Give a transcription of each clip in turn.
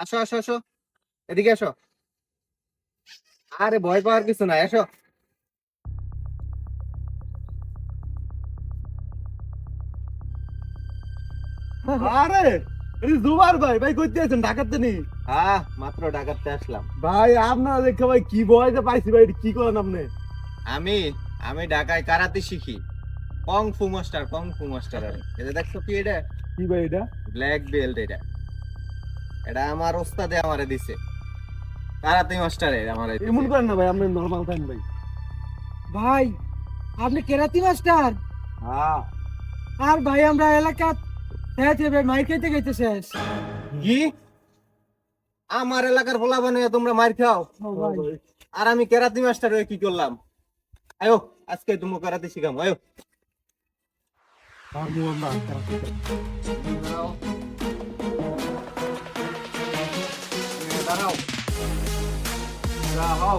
আসো আসো আসো এদিকে আসো আরে ভয় পাওয়ার কিছু নাই আসো আরে জুবার ভাই ভাই কইতে আছেন ঢাকাতে নি আহ মাত্র ডাকাতে আসলাম। ভাই আপনারা দেখে ভাই কি ভয়তে পাইছি ভাই কি করেন আপনি? আমি আমি ঢাকায় কারাতে শিখি। কং ফু মাস্টার কং ফু মাস্টার এটা দেখছ কি এটা? কি ভাই এটা? ব্ল্যাক বেল্ট এটা। এটা আমার ওস্তাদে আমারে দিছে। কারাতে মাস্টারে আমারে দিছে। এমন করেন না ভাই আপনি নরমাল টাইম ভাই। ভাই আপনি কেরাতি মাস্টার? হ্যাঁ। আর ভাই আমরা এলাকা থেকে মাইর খাইতে খাইতে শেষ। কি? আমার এলাকার হোলা বানিয়ে তোমরা মার খাও। আর আমি কেরাতি মাস্টার হয়ে কি করলাম? আয়ো আজকে তুমি কেরাতি শিখাম আয়ো। দাঁড়াও। দাঁড়াও।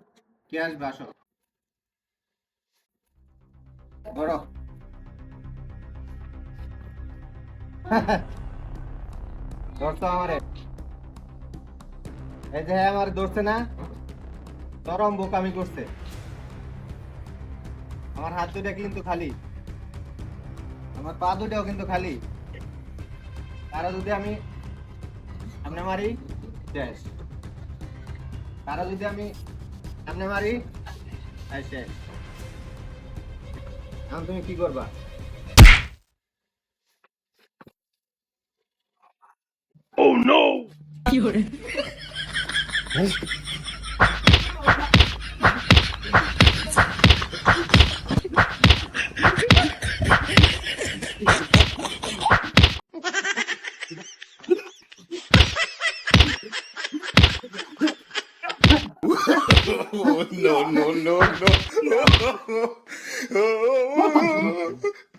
কে আসবে? আসো। ধরো। ধরতো আমারে। এই যে আমার ধরছে না, চরম বোকামি করছে। আমার হাত দুটা কিন্তু খালি। আমার পা দুটাও কিন্তু খালি। তারা যদি আমি সামনে মারি, শেষ। তারা যদি আমি সামনে মারি? এখন তুমি কি করবা? no, no, no, no.